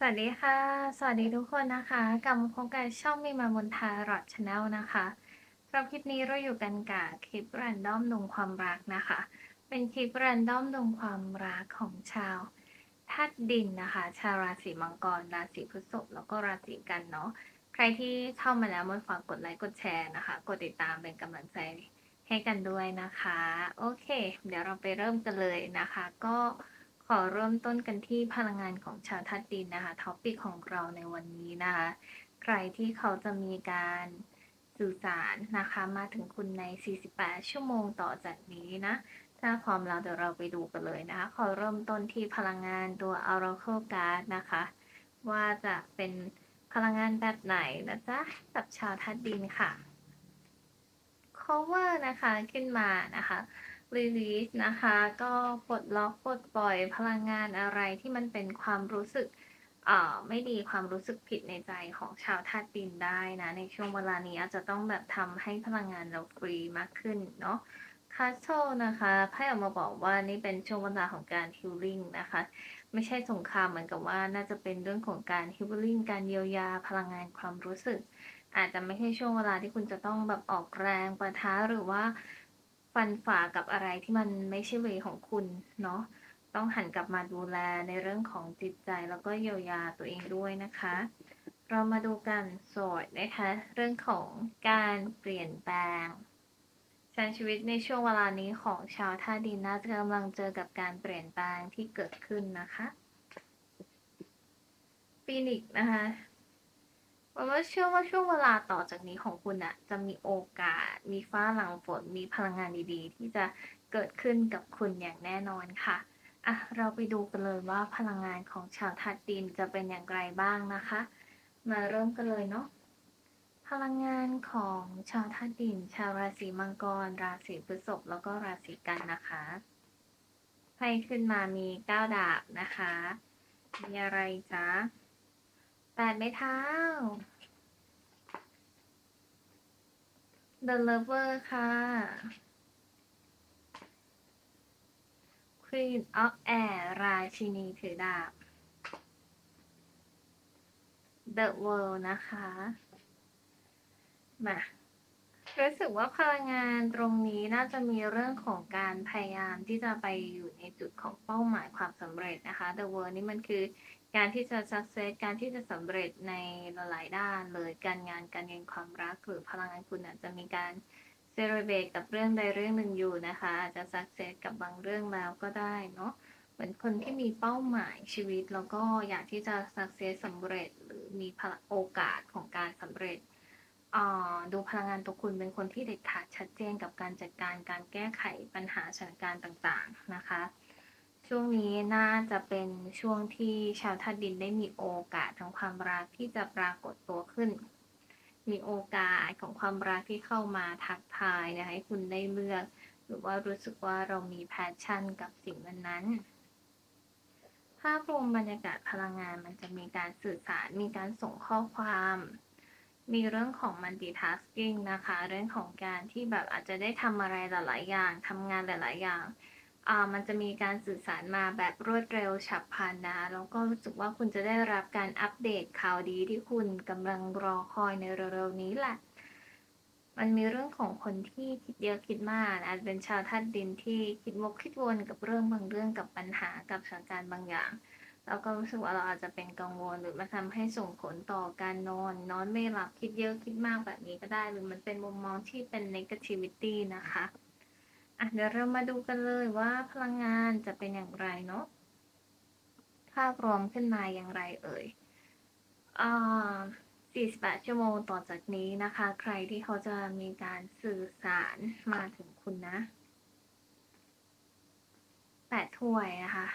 สวัสดีค่ะ สวัสดีทุกคนนะคะกลับมาพบกับช่องมีมาบนทารอดชาแนลนะคะสำหรับคลิปนี้เราอยู่กันกับคลิปแรนดอมดวงความรักนะคะ เป็นคลิปแรนดอมดวงความรักของชาวธาตุดินนะคะ ชาวราศีมังกร ราศีพฤษภแล้วก็ราศีกันเนาะ ใครที่เข้ามาแล้วมันฝากกดไลค์กดแชร์นะคะ กดติดตามเป็นกำลังใจให้กันด้วยนะคะ โอเค เดี๋ยวเราไปเริ่มกันเลยนะคะ ก็ ขอเริ่มต้นกันที่พลังงานของชาวธาตุดินนะคะท็อปิกของเราในวันนี้นะคะ ใครที่เขาจะมีการสื่อสารนะคะ มาถึงคุณใน 48 ชั่วโมงต่อจากนี้นะ ถ้าพร้อมแล้วเดี๋ยวเราไปดูกันเลยนะคะ ขอเริ่มต้นที่พลังงานตัว Oracle Card นะคะ ว่าจะเป็นพลังงานแบบไหนนะจ๊ะกับชาวธาตุดินค่ะ cover นะคะขึ้นมานะคะ release นะคะ ก็ปลดล็อกปลดปล่อยพลังงานอะไรที่มันเป็นความรู้สึกอ่อไม่ดีความรู้สึกผิดในใจของชาวธาตุดินได้นะ ในช่วงเวลานี้อาจจะต้องแบบทำให้พลังงานเราฟรีมากขึ้นเนาะ Castle นะคะไพ่ออกมาบอกว่านี่เป็นช่วงเวลาของการ healing นะคะ ไม่ใช่สงครามเหมือนกับว่าน่าจะเป็นเรื่องของการ healing การเยียวยาพลังงานความรู้สึก อาจจะไม่ใช่ช่วงเวลาที่คุณจะต้องแบบออกแรงประทะหรือว่า ฟันฝ่ากับอะไรที่มันไม่ใช่เวของคุณเนาะต้องหันกลับมาดูแลในเรื่องของจิตใจแล้วก็เยียวยาตัวเองด้วยนะคะ เรามาดูกันโสดนะคะ เรื่องของการเปลี่ยนแปลงชชีวิตในช่วงเวลานี้ของชาวท่าดินน่าจะกำลังเจอกับการเปลี่ยนแปลงที่เกิดขึ้นนะคะฟีนิกนะคะ ผมว่าเชื่อว่าช่วงเวลาต่อจากนี้ของคุณอะจะมีโอกาส มีฟ้าหลังฝน มีพลังงานดีๆ ที่จะเกิดขึ้นกับคุณอย่างแน่นอนค่ะอะ เราไปดูกันเลยว่าพลังงานของชาวทัดดินจะเป็นอย่างไรบ้างนะคะ มาเริ่มกันเลยเนาะพลังงานของชาวธาตุดิน ชาวราศีมังกร ราศีพฤษภแล้วก็ราศีกันนะคะไพ่ขึ้นมามีเก้าดาบนะคะ มีอะไรจ๊ะแปดไม้เท้า The Lover ค่ะ Queen of Air ราชินีถือดาบ The World นะคะ มา รู้สึกว่าพลังงานตรงนี้น่าจะมีเรื่องของการพยายามที่จะไปอยู่ในจุดของเป้าหมายความสำเร็จนะคะ The World นี่มันคือการที่จะ success การที่จะสำเร็จในหลายๆด้านเลยการงานการเงินความรักหรือพลังงานคุณอาจจะมีการ celebrate กับเรื่องใดเรื่องหนึ่งอยู่นะคะ อาจจะ success กับบางเรื่องแล้วก็ได้เนาะเหมือนคนที่มีเป้าหมายชีวิต แล้วก็อยากที่จะ success สำเร็จ หรือมีโอกาสของการสำเร็จ ดูพลังงานตัวคุณเป็นคนที่เด็ดขาดชัดเจนกับการจัดการการแก้ไขปัญหาสถานการณ์ต่างๆนะคะ ช่วงนี้น่าจะเป็นช่วงที่ชาวธาตุดินได้มีโอกาสทางความรักที่จะปรากฏตัวขึ้น มีโอกาสของความรักที่เข้ามาทักทายนะคะให้คุณได้เลือก หรือว่ารู้สึกว่าเรามีแพชชั่นกับสิ่งนั้นๆภาพรวมบรรยากาศพลังงานมันจะมีการสื่อสารมีการส่งข้อความ มีเรื่องของ multitasking นะคะ เรื่องของการที่แบบอาจจะได้ทำอะไรหลาย ๆ อย่างทำงานหลาย ๆ อย่างอ่ามันจะมีการสื่อสารมาแบบรวดเร็วฉับพลันนะแล้วก็รู้สึกว่าคุณจะได้รับการอัปเดตข่าวดีที่คุณกำลังรอคอยในเร็ว ๆ นี้แหละ มันมีเรื่องของคนที่คิดเยอะคิดมากอาจเป็นชาวธาตุดินที่คิดวกคิดวนกับเรื่องบางเรื่องกับปัญหากับสถานการณ์บางอย่าง แล้วก็รู้สึกว่าเราอาจจะเป็นกังวลหรือมาทำให้ส่งผลต่อการนอน นอนไม่หลับคิดเยอะคิดมากแบบนี้ก็ได้ หรือมันเป็นมุมมองที่เป็น negativity นะคะอะเดี๋ยวเรามาดูกันเลยว่าพลังงานจะเป็นอย่างไรเนาะภาพรวมขึ้นมาอย่างไรเอ่ยอ่า48 ชั่วโมงต่อจากนี้นะคะ ใครที่เขาจะมีการสื่อสารมาถึงคุณนะแปดถ้วยนะคะ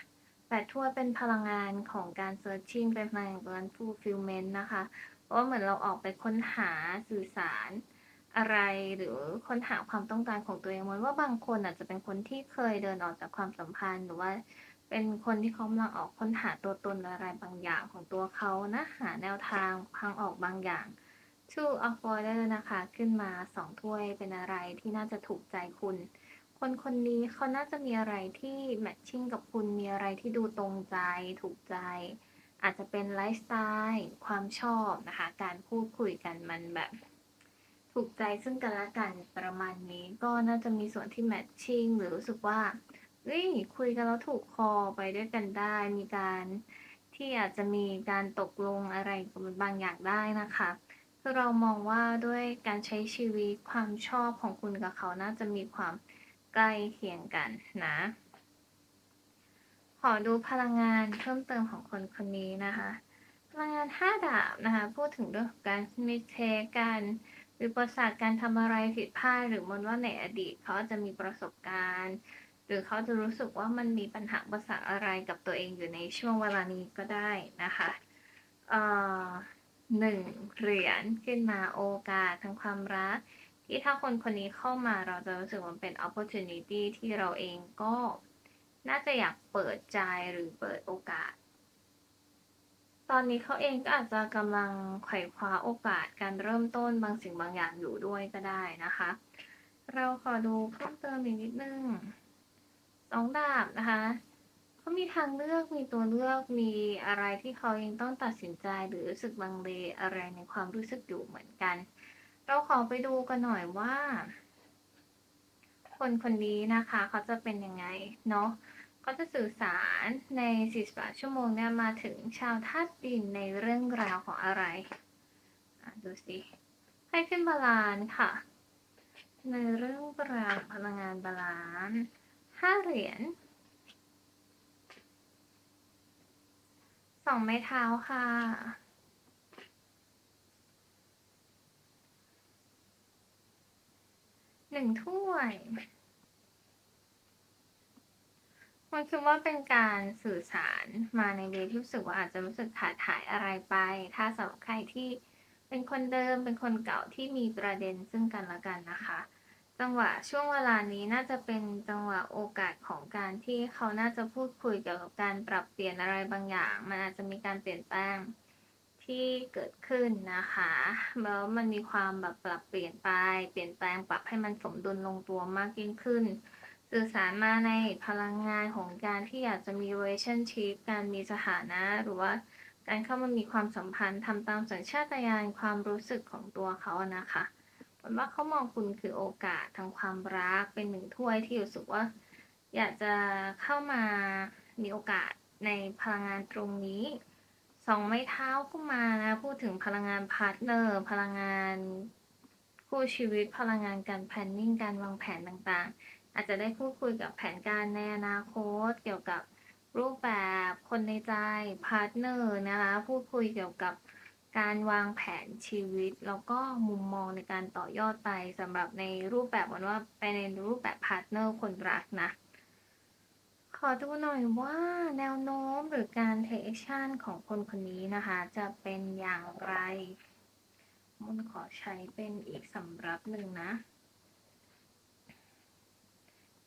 แปดถ้วยเป็นพลังงานของการ searching เป็นพลังงานของการ fulfillment นะคะ เพราะว่าเหมือนเราออกไปค้นหาสื่อสารอะไรหรือค้นหาความต้องการของตัวเองเหมือนว่าบางคนอาจจะเป็นคนที่เคยเดินออกจากความสัมพันธ์หรือว่าเป็นคนที่เขากำลังออกค้นหาตัวตนอะไรบางอย่างของตัวเขานะหาแนวทางทางออกบางอย่าง Two of w a t e r นะคะ ขึ้นมาสองถ้วยเป็นอะไรที่น่าจะถูกใจคุณ คนคนนี้เขาน่าจะมีอะไรที่แมทชิ่งกับคุณมีอะไรที่ดูตรงใจถูกใจ อาจจะเป็นไลฟ์สไตล์ความชอบนะคะ การพูดคุยกันมันแบบ ถูกใจซึ่งกันและกันประมาณนี้ก็น่าจะมีส่วนที่แมทชิ่งหรือรู้สึกว่าเฮ้ยคุยกันแล้วถูกคอไปด้วยกันได้ มีการที่อาจจะมีการตกลงอะไรบางอย่างได้นะคะคือเรามองว่าด้วยการใช้ชีวิตความชอบของคุณกับเขาน่าจะมีความ ใกล้เคียงกันนะ ขอดูพลังงานเพิ่มเติมของคนคนนี้นะคะ พลังงานห้าดาบนะคะ พูดถึงเรื่องของการมิเทการวิปสรรคการทำอะไรผิดพลาดหรือมนว่าในอดีตเขาจะมีประสบการณ์ หรือเขาจะรู้สึกว่ามันมีปัญหาประสรรคอะไรกับตัวเองอยู่ในช่วงเวลานี้ก็ได้นะคะหนึ่งเหรียญขึ้นมาโอกาสทางความรัก ที่ถ้าคนคนนี้เข้ามาเราจะรู้สึกว่ามันเป็น opportunity ที่เราเองก็น่าจะอยากเปิดใจหรือเปิดโอกาส ตอนนี้เขาเองก็อาจจะกำลังไขว่คว้าโอกาสการเริ่มต้นบางสิ่งบางอย่างอยู่ด้วยก็ได้นะคะ เราขอดูเพิ่มเติมอีกนิดนึงสองดาบนะคะเขามีทางเลือกมีตัวเลือกมีอะไรที่เขายังต้องตัดสินใจหรือรู้สึกลังเลอะไรในความรู้สึกอยู่เหมือนกัน เราขอไปดูกันหน่อยว่า คนคนนี้นะคะ เขาจะเป็นยังไงเนาะเขาจะสื่อสารใน 48 ชั่วโมงเนี่ยมาถึงชาวธาตุดินในเรื่องราวของอะไรอะดูสิให้ขึ้นบาลานค่ะ ในเรื่องราวพลังงานบาลานห้าเหรียญสองไม้เท้าค่ะ หนึ่งถ้วยมันคือว่าเป็นการสื่อสารมาในเวที่รู้สึกว่าอาจจะรู้สึกขาดหายอะไรไป ถ้าสำหรับใครที่เป็นคนเดิมเป็นคนเก่าที่มีประเด็นซึ่งกันและกันนะคะ จังหวะช่วงเวลานี้น่าจะเป็นจังหวะโอกาสของการที่เขาน่าจะพูดคุยเกี่ยวกับการปรับเปลี่ยนอะไรบางอย่าง มันอาจจะมีการเปลี่ยนแปลง ที่เกิดขึ้นนะคะแล้วมันมีความแบบปรับเปลี่ยนไป เปลี่ยนแปลงปรับให้มันสมดุลลงตัวมากยิ่งขึ้น สื่อสารมาในพลังงานของการที่อยากจะมี relationship การมีสถานะหรือว่าการเข้ามามีความสัมพันธ์ทำตามสัญชาตญาณความรู้สึกของตัวเขานะคะผลว่าเขามองคุณคือโอกาสทางความรักเป็นหนึ่งถ้วยที่รู้สึกว่า อยากจะเข้ามามีโอกาสในพลังงานตรงนี้ สองไม้เท้าก็มานะ พูดถึงพลังงานพาร์ทเนอร์ พลังงานคู่ชีวิตพลังงานการแพลนนิ่งการวางแผนต่างๆ อาจจะได้พูดคุยกับแผนการในอนาคต เกี่ยวกับรูปแบบคนในใจพาร์ทเนอร์นะคะพูดคุยเกี่ยวกับการวางแผนชีวิต แล้วก็มุมมองในการต่อยอดไปสำหรับในรูปแบบว่าไปในรูปแบบพาร์ทเนอร์คนรักนะ อดูหน่อยว่าแนวโน้มหรือการเทคชั่นของคนคนนี้นะคะ จะเป็นอย่างไรมันขอใช้เป็นอีกสำรับหนึ่งนะ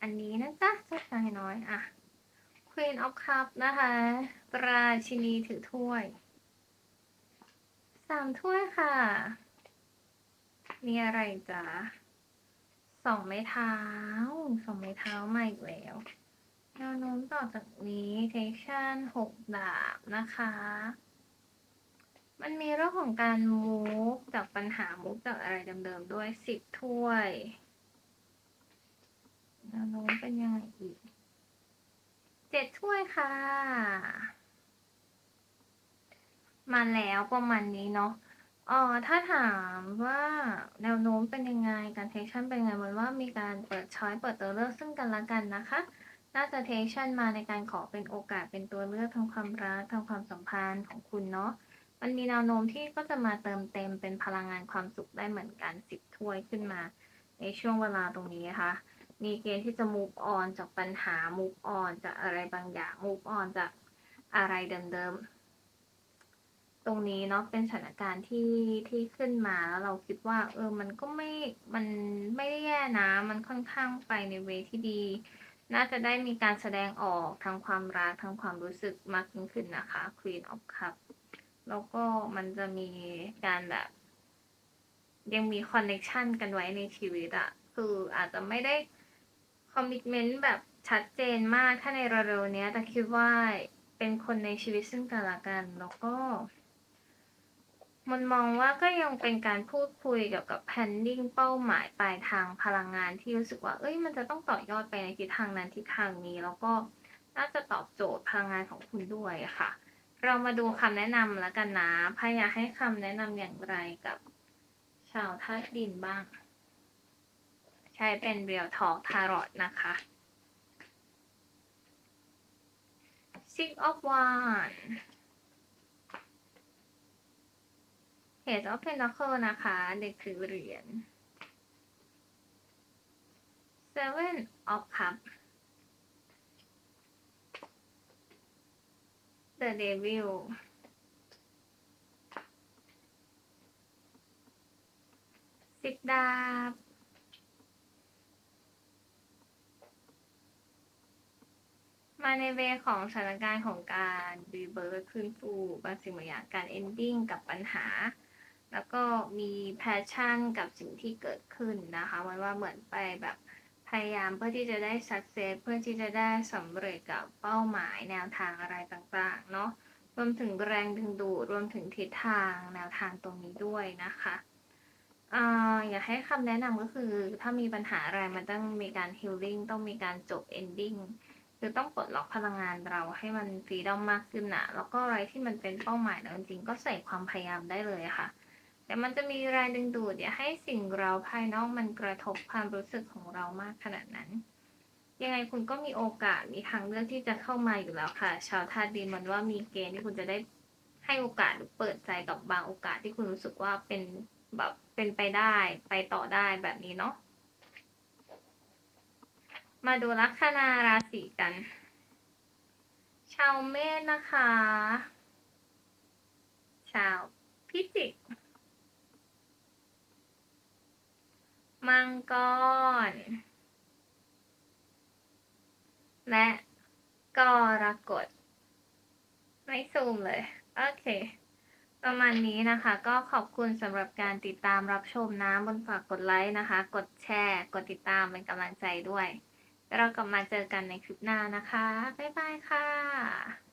อันนี้นะจ๊ะเจ้าชายน้อยอะ Queen of Cup นะคะ ราชินีถือถ้วย สามถ้วยค่ะ มีอะไรจ๊ะสองไม้เท้า สองไม้เท้ามาอีกแล้ว แนวโน้มต่อจากนี้เทคชั่นหกดาบนะคะ มันมีเรื่องของการมูฟจากปัญหามูฟจากอะไรเดิมๆด้วยสิบถ้วยแนวโน้มเป็นยังไงอีกเจ็ดถ้วยค่ะ มาแล้วประมาณนี้เนาะอ๋อถ้าถามว่าแนวโน้มเป็นยังไง การเทคชั่นเป็นยังไงมันว่ามีการเปิดช้อยเปิดตัวเลือกซึ่งกันและกันนะคะ น่าจะเทคชั่นมาในการขอเป็นโอกาสเป็นตัวเลือกทางความรักทางความสัมพันธ์ของคุณเนาะมันมีแนวโน้มที่ก็จะมาเติมเต็มเป็นพลังงานความสุขได้เหมือนกันสิบถ้วยขึ้นมา ในช่วงเวลาตรงนี้นะคะมีเกณฑ์ที่จะ move on จากปัญหา move on จากอะไรบางอย่าง move on จากอะไรเดิมๆ ตรงนี้เนาะเป็นสถานการณ์ที่ที่ขึ้นมาแล้วเราคิดว่า เออมันก็ไม่มันไม่ได้แย่นะ มันค่อนข้างไปในเวที่ดี น่าจะได้มีการแสดงออกทางความรักทางความรู้สึกมากยิ่งขึ้นนะคะ Queen of Cup แล้วก็มันจะมีการแบบ ยังมีคอนเน c t ชันกันไว้ในชีวิตอะคืออาจจะไม่ได้คอมมิ t เมนต์แบบชัดเจนมากถ้าในเร็วๆนี้แต่คิดว่าเป็นคนในชีวิตซึ่งกันและกัน แล้วก็ มันมองว่าก็ยังเป็นการพูดคุยเกี่ยวกับ planning เป้าหมายปลายทางพลังงานที่รู้สึกว่า เอ้ย มันจะต้องต่อยอดไปในทิศทางนั้นทิศทางนี้ แล้วก็น่าจะตอบโจทย์พลังงานของคุณด้วยค่ะ เรามาดูคำแนะนำแล้วกันนะพ่อยาให้คำแนะนำอย่างไรกับชาวธาตุดินบ้าง ใช้เป็น Real Talk Tarot นะคะ Six of Wands Page of Pentacle นะคะเด็กถือเหรียญ Seven of Cup The Devil สิบดาบ มาในเวของสถานการณ์ของการรีเบิร์คืนฟูบางสิ่งบางอย่างการ ending กับปัญหา แล้วก็มีแพชชั่นกับสิ่งที่เกิดขึ้นนะคะมันว่าเหมือนไปแบบพยายามเพื่อที่จะได้ success เพื่อที่จะได้สำเร็จกับเป้าหมายแนวทางอะไรต่างๆเนาะรวมถึงแรงดึงดูดรวมถึงทิศทางแนวทางตรงนี้ด้วยนะคะอ่าอยากให้คำแนะนำก็คือถ้ามีปัญหาอะไรมันต้องมีการ healing ต้องมีการจบ ending คือต้องปลดล็อกพลังงานเราให้มันฟรีดอมมากขึ้นนะแล้วก็อะไรที่มันเป็นเป้าหมายเราจริงๆก็ใส่ความพยายามได้เลยค่ะ แต่มันจะมีแรงดึงดูดอย่าให้สิ่งเราภายนอกมันกระทบความรู้สึกของเรามากขนาดนั้น ยังไงคุณก็มีโอกาสมีทางเลือกที่จะเข้ามาอยู่แล้วค่ะ ชาวธาตุดินมันว่ามีเกณฑ์ที่คุณจะได้ให้โอกาสหรือเปิดใจกับบางโอกาสที่คุณรู้สึกว่าเป็นแบบเป็นไปได้ไปต่อได้แบบนี้เนาะมาดูลัคนาราศีกัน ชาวเมษนะคะ ชาวพิจิก มังกร และกรกฎไม่ซูมเลย โอเค ประมาณนี้นะคะ ก็ขอบคุณสำหรับการติดตามรับชมนะบนฝากกดไลค์นะคะ กดแชร์ กดติดตามเป็นกำลังใจด้วย แล้วเรากลับมาเจอกันในคลิปหน้านะคะ บ๊ายบายค่ะ